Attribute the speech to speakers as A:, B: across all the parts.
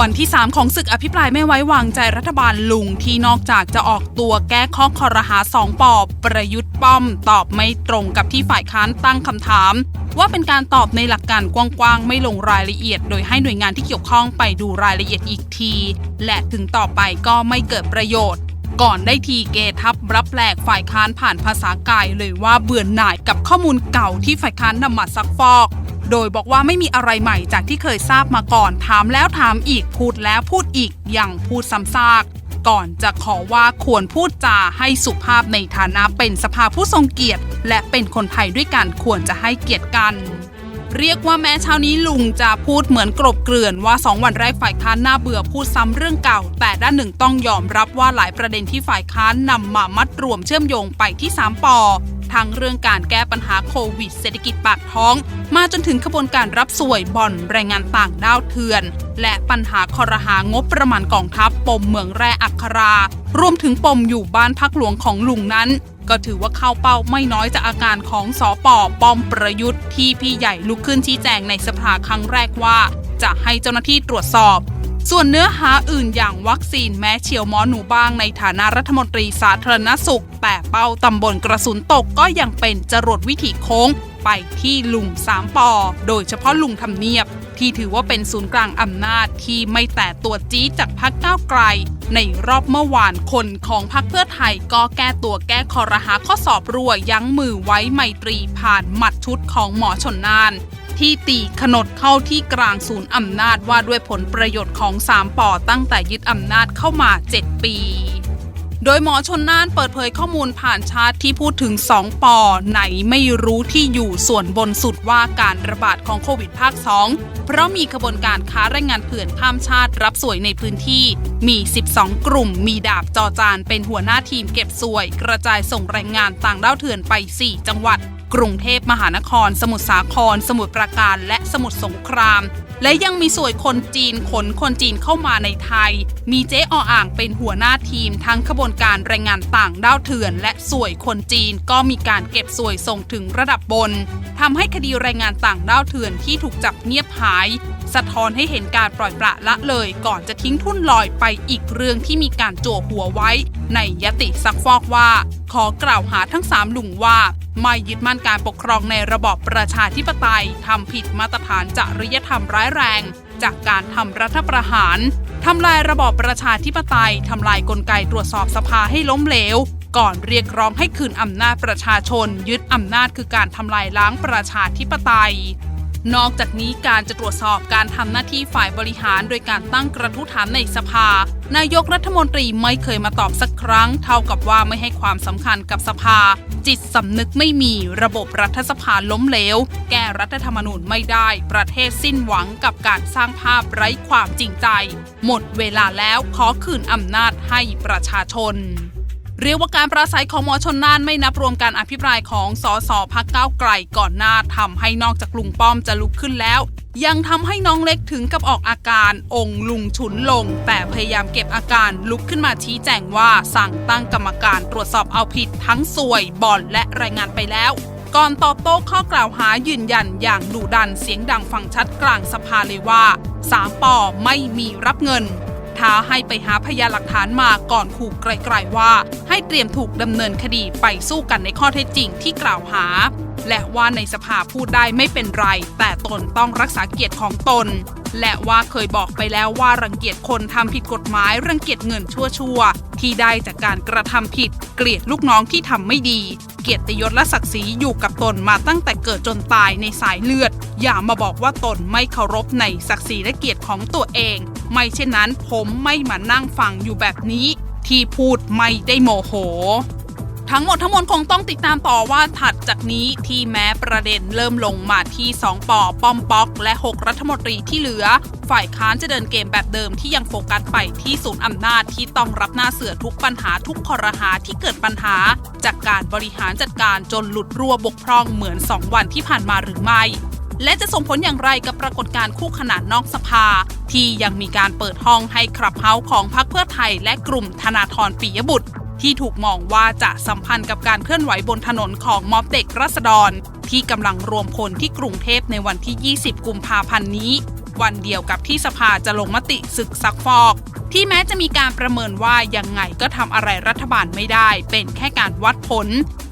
A: วันที่ 3 ของศึกอภิปรายไม่ไว้วางใจรัฐบาลลุงที่นอกจากจะออกตัวแก้ข้อคอรหาสองปอบ ประยุทธ์ป้อม ตอบไม่ตรงกับที่ฝ่ายค้านตั้งคำถาม ว่าเป็นการตอบในหลักการกว้างๆ ไม่ลงรายละเอียด โดยให้หน่วยงานที่เกี่ยวข้องไปดูรายละเอียดอีกที และถึงต่อไปก็ไม่เกิดประโยชน์ ก่อนได้ทีเกทับรับแหลกฝ่ายค้านผ่านภาษากายเลยว่าเบื่อหน่ายกับข้อมูลเก่าที่ฝ่ายค้านนำมาซักฟอก โดยบอกว่าไม่มีอะไรใหม่จากที่เคยทราบมาก่อน ถามแล้วถามอีกพูดแล้วพูดอีกอย่างพูดซ้ำซากก่อนจะขอว่าควรพูดจาให้สุภาพในฐานะเป็นสภาผู้ทรงเกียรติ และเป็นคนไทยด้วยกันควรจะให้เกียรติกัน เรียกว่าแม้เช้านี้ลุงจะพูดเหมือนกรบเกลื่อนว่า2วันแรกฝ่ายค้านน่าเบื่อพูดซ้ำเรื่องเก่า แต่ด้านหนึ่งต้องยอมรับว่าหลายประเด็นที่ฝ่ายค้านนำมามัดรวมเชื่อมโยงไปที่3ปอ ทั้งเรื่องการแก้ปัญหาโควิด เศรษฐกิจปากท้อง มาจนถึงขบวนการรับสวยบ่อนแรงงานต่างด้าวเถื่อน และปัญหาคอรหางบประมาณกองทัพปมเมืองแร่อัครา รวมถึงปมอยู่บ้านพักหลวงของลุงนั้น ก็ถือว่าเข้าเป้าไม่น้อยจากอาการของสอปอปอมประยุทธ์ที่พี่ใหญ่ลุกขึ้นชี้แจงในสภาครั้งแรกว่า จะให้เจ้าหน้าที่ตรวจสอบ ส่วนเนื้อหาอื่นอย่างวัคซีนแม้เฉียวหมอหนูบ้างในฐานะรัฐมนตรีสาธารณสุข แต่เป้าตำบลกระสุนตกก็ยังเป็นจรวดวิถีโค้ง ไปที่ลุงสามปอ โดยเฉพาะลุงทำเนียบ ที่ถือว่าเป็นศูนย์กลางอำนาจที่ไม่แต่ตัวจี๊ดจากพักก้าวไกล ในรอบเมื่อวานคนของพักเพื่อไทยก็แก้ตัวแก้คอรหาข้อสอบรั่วยั้งมือไว้ไมตรีผ่านหมัดชุดของหมอชนนาน ที่ตีขนดเข้าที่กลางศูนย์อำนาจว่าด้วยผลประโยชน์ของสามปอตั้งแต่ยึดอำนาจเข้ามา 7 ปี โดยหมอชนน่านเปิดเผยข้อมูลผ่านชาร์ตที่พูดถึง 2ปอไหนไม่รู้ที่อยู่ส่วนบนสุดว่าการระบาดของโควิดภาค 2 เพราะมีขบวนการค้าแรงงานเถื่อนข้ามชาติรับสวยในพื้นที่ มี 12 กลุ่ม มีดาบจอจานเป็นหัวหน้าทีมเก็บสวย กระจายส่งแรงงานต่างด้าวเถื่อนไป 4 จังหวัด กรุงเทพมหานคร สมุทรสาคร สมุทรปราการ และสมุทรสงคราม และยังมีสวยคนจีนขนคนจีนเข้ามาในไทย มีเจ๊ออ่างเป็นหัวหน้าทีม ทั้งขบวนการแรงงานต่างด้าวเถื่อน และสวยคนจีนก็มีการเก็บสวยส่งถึงระดับบน ทำให้คดีแรงงานต่างด้าวเถื่อนที่ถูกจับเงียบหาย สะท้อนให้เห็นการปล่อยปละละเลยก่อนจะทิ้งทุ่นลอยไปอีกเรื่องที่มีการจั่วหัวไว้ ในยติซักฟอกว่า ขอกล่าวหาทั้งสามลุงว่าไม่ยึดมั่นการปกครองในระบอบประชาธิปไตยทำผิดมาตรฐานจริยธรรมร้ายแรง จากการทำรัฐประหารทำลายระบอบประชาธิปไตยทำลายกลไกตรวจสอบสภาให้ล้มเหลว ก่อนเรียกร้องให้คืนอำนาจประชาชน ยึดอำนาจคือการทำลายล้างประชาธิปไตย นอกจากนี้การจะตรวจสอบการทำหน้าที่ฝ่ายบริหาร โดยการตั้งกระทู้ถามในสภา นายกรัฐมนตรีไม่เคยมาตอบสักครั้ง เท่ากับว่าไม่ให้ความสำคัญกับสภา จิตสำนึกไม่มีระบบรัฐสภาล้มเหลว แก้รัฐธรรมนูญไม่ได้ ประเทศสิ้นหวังกับการสร้างภาพไร้ความจริงใจ หมดเวลาแล้วขอคืนอำนาจให้ประชาชน เรียกว่าการปราศัยของหมอชนน่านไม่นับรวมการอภิปรายของสสพักเก้าไกลก่อนหน้าทำให้นอกจากลุงป้อมจะลุกขึ้นแล้ว ยังทำให้น้องเล็กถึงกับออกอาการองค์ลุงฉุนลง แต่พยายามเก็บอาการลุกขึ้นมาชี้แจงว่าสั่งตั้งกรรมการตรวจสอบเอาผิดทั้งสวยบ่อนและรายงานไปแล้วก่อนตอบโต้ข้อกล่าวหายืนยันอย่างดุดันเสียงดังฟังชัดกลางสภาเลยว่าสามปอไม่มีรับเงิน ท้าให้ไปหาพยานหลักฐานมาก่อนขู่ไกลๆว่า ให้เตรียมถูกดำเนินคดีไปสู้กันในข้อเท็จจริงที่กล่าวหา และว่าในสภาพูดได้ไม่เป็นไร แต่ตนต้องรักษาเกียรติของตน และว่าเคยบอกไปแล้วว่ารังเกียจคนทำผิดกฎหมายรังเกียจเงินชั่วๆ ที่ได้จากการกระทำผิด เกลียดลูกน้องที่ทำไม่ดี เกียรติยศและศักดิ์ศรีอยู่กับตนมาตั้งแต่เกิดจนตายในสายเลือด อย่ามาบอกว่าตนไม่เคารพในศักดิ์ศรีและเกียรติของตัวเอง ไม่เช่นนั้นผมไม่มานั่งฟังอยู่แบบนี้ ที่พูดไม่ได้โมโห ทั้งหมดทั้งมวลคงต้องติดตามต่อว่าถัดจากนี้ที่แม้ประเด็นเริ่มลงมาที่ 2ปอป้อมป๊อก และ 6 รัฐมนตรีที่เหลือ ฝ่ายค้านจะเดินเกมแบบเดิมที่ยังโฟกัสไปที่ศูนย์อำนาจที่ต้องรับหน้าเสือทุกปัญหาทุกคอรหาที่เกิดปัญหา จากการบริหารจัดการจนหลุดรั่วบกพร่องเหมือน 2 วันที่ผ่านมาหรือไม่และจะส่งผลอย่างไรกับปรากฏการณ์คู่ขนานนอกสภา ที่ยังมีการเปิดห้องให้คลับเฮาของพรรคเพื่อไทยและกลุ่มธนาธรปิยบุตร ที่ถูกมองว่าจะสัมพันธ์กับการเคลื่อนไหวบนถนนของม็อบเด็กรัษฎร ที่กำลังรวมพลที่กรุงเทพในวันที่ 20 กุมภาพันธ์นี้ วันเดียวกับที่สภาจะลงมติศึกซักฟอก ที่แม้จะมีการประเมินว่ายังไงก็ทำอะไรรัฐบาลไม่ได้ เป็นแค่การวัดผล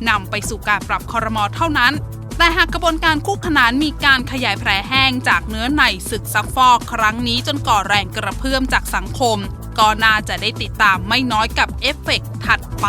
A: นำไปสู่การปรับคอรมอเท่านั้นแต่หากกระบวนการคู่ขนานมีการขยายแผลแห้งจากเนื้อในศึกซักฟอกครั้งนี้จนก่อแรงกระเพื่อมจากสังคม ก็น่าจะได้ติดตามไม่น้อยกับเอฟเฟกต์ถัดไป